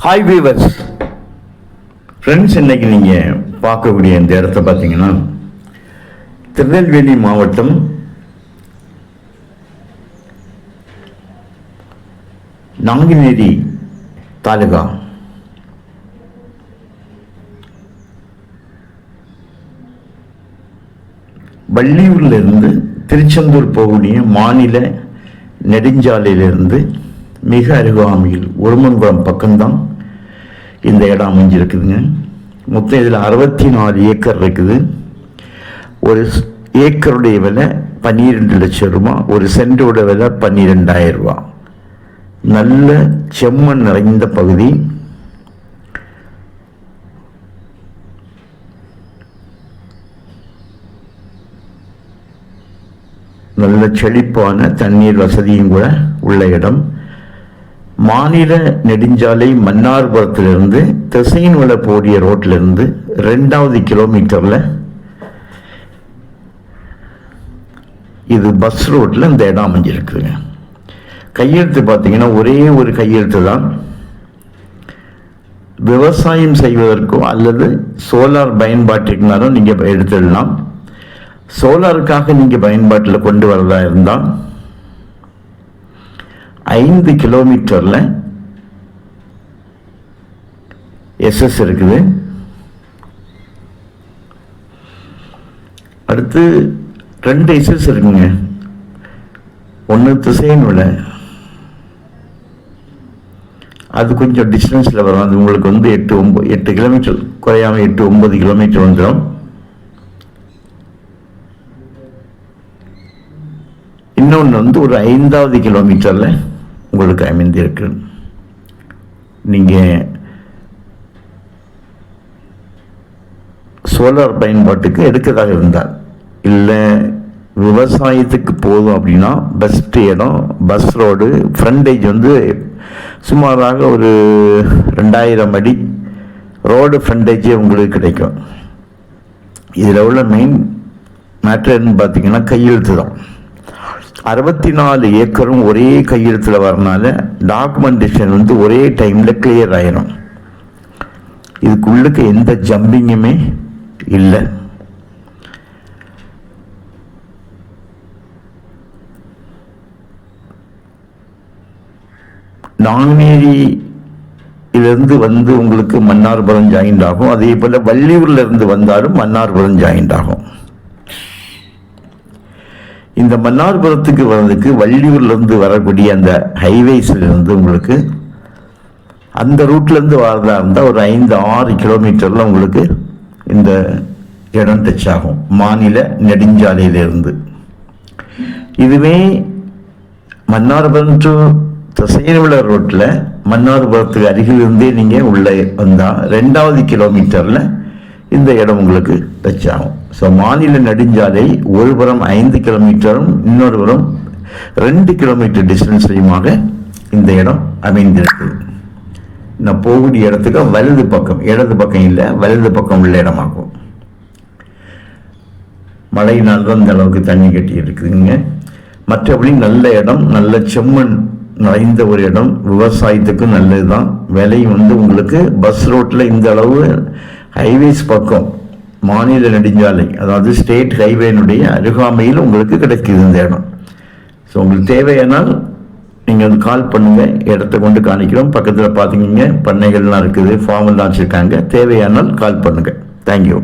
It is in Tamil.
ஹாய் வீவர்ஸ் ஃப்ரெண்ட்ஸ் இன்னைக்கு நீங்கள் பார்க்கக்கூடிய இந்த இடத்த பார்த்தீங்கன்னா திருநெல்வேலி மாவட்டம் நாங்குநேரி தாலுகா. வள்ளியூர்லேருந்து திருச்செந்தூர் போகக்கூடிய மாநில நெடுஞ்சாலையிலிருந்து மிக அருகாமையில் ஒருமன்புரம் பக்கம்தான் இந்த இடம் அமைஞ்சிருக்குதுங்க. மொத்தம் இதில் அறுபத்தி நாலு ஏக்கர் இருக்குது. ஒரு ஏக்கருடைய விலை பன்னிரெண்டு லட்சம் ரூபா ஒரு சென்டோட விலை பன்னிரெண்டாயிரம் ரூபா. நல்ல செம்மண் நிறைந்த பகுதி. நல்ல செழிப்பான தண்ணீர் வசதியும் கூட உள்ள இடம். மாநில நெடுஞ்சாலை மன்னார்புரத்திலிருந்து திசையின்வள போடிய ரோட்டிலிருந்து ரெண்டாவது கிலோமீட்டரில் இது பஸ் ரோட்டில் இந்த இடம் அமைஞ்சிருக்குதுங்க. கையெழுத்து பார்த்தீங்கன்னா ஒரே ஒரு கையெழுத்து தான். விவசாயம் செய்வதற்கோ அல்லது சோலார் பயன்பாட்டிற்குனாலும் நீங்கள் எடுத்துடலாம். சோலாருக்காக நீங்கள் பயன்பாட்டில் கொண்டு வரதா இருந்தால் ஐந்து கிலோமீட்டரில் எஸ்எஸ் இருக்குது. அடுத்து ரெண்டு எஸ்எஸ் இருக்குங்க. ஒன்று திசையன் விட அது கொஞ்சம் டிஸ்டன்ஸில் வரும். அது உங்களுக்கு வந்து எட்டு ஒம்பது எட்டு கிலோமீட்டர் குறையாமல் எட்டு ஒன்பது கிலோமீட்டர் வந்துடும் இன்னொன்று வந்து ஒரு ஐந்தாவது கிலோமீட்டரில் உங்களுக்கு அமைந்திருக்கு. நீங்கள் சோலார் பயன்பாட்டுக்கு எடுக்கிறதாக இருந்தால் இல்லை விவசாயத்துக்கு போதும் அப்படின்னா பெஸ்ட் இடம் பஸ் ரோடு ஃப்ரண்டேஜ் வந்து சுமாராக ஒரு ரெண்டாயிரம் அடி ரோடு ஃப்ரண்டேஜே உங்களுக்கு கிடைக்கும். இதில் உள்ள மெயின் மேட்ருன்னு பார்த்தீங்கன்னா கையெழுத்து தான். அறுபத்தி நாலு ஏக்கரும் ஒரே கையெழுத்தில் வரனால டாக்குமெண்டேஷன் வந்து ஒரே டைமில் கிளியர் ஆயிரும். இதுக்குள்ளுக்கு எந்த ஜம்பிங்குமே இல்லை. நாங்குநேரியிலிருந்து வந்து உங்களுக்கு மன்னார்புரம் ஜாயிண்ட் ஆகும். அதே போல் வள்ளியூர்ல இருந்து வந்தாலும் மன்னார்புரம் ஜாயிண்ட் ஆகும். இந்த மன்னார்புரத்துக்கு வர்றதுக்கு வள்ளியூர்லேருந்து வரக்கூடிய அந்த ஹைவேஸ்லேருந்து உங்களுக்கு அந்த ரூட்லேருந்து வரதா இருந்தால் ஒரு ஐந்து ஆறு கிலோமீட்டரில் உங்களுக்கு இந்த இடம் டச் ஆகும். மாநில நெடுஞ்சாலையிலிருந்து. இதுவே மன்னார்புரம் டு திசையன்விள ரோட்டில் மன்னார்புரத்துக்கு அருகிலிருந்தே நீங்கள் உள்ளே வந்தால் ரெண்டாவது கிலோமீட்டரில் இந்த இடம் உங்களுக்கு டச் ஆகும் ஸோ மாநில நெடுஞ்சாலை ஒரு புறம் ஐந்து கிலோமீட்டரும் இன்னொரு புறம் ரெண்டு கிலோமீட்டர் டிஸ்டன்ஸ்லையுமாக இந்த இடம் அமைந்திருக்கு. நான் போகக்கூடிய இடத்துக்கு வலது பக்கம் இடது பக்கம் இல்லை வலது பக்கம் உள்ள இடமாகும். மழையினால் தான் இந்த அளவுக்கு தண்ணி கட்டி இருக்குதுங்க மற்றபடி நல்ல இடம் நல்ல செம்மண் நிறைந்த ஒரு இடம். விவசாயத்துக்கு நல்லது தான் விலை வந்து உங்களுக்கு பஸ் ரோட்டில் இந்த அளவு ஹைவேஸ் பக்கம் மாநில நெடுஞ்சாலை அதாவது ஸ்டேட் ஹைவேனுடைய அருகாமையில் உங்களுக்கு கிடைக்குது இந்த இடம். ஸோ உங்களுக்கு தேவையானால் நீங்கள் வந்து கால் பண்ணுங்கள் இடத்த கொண்டு காணிக்கிறோம். பக்கத்தில் பார்த்தீங்க பண்ணைகள்லாம் இருக்குது ஃபார்மெல்லாம் வச்சுருக்காங்க. தேவையானால் கால் பண்ணுங்கள் தேங்க்யூ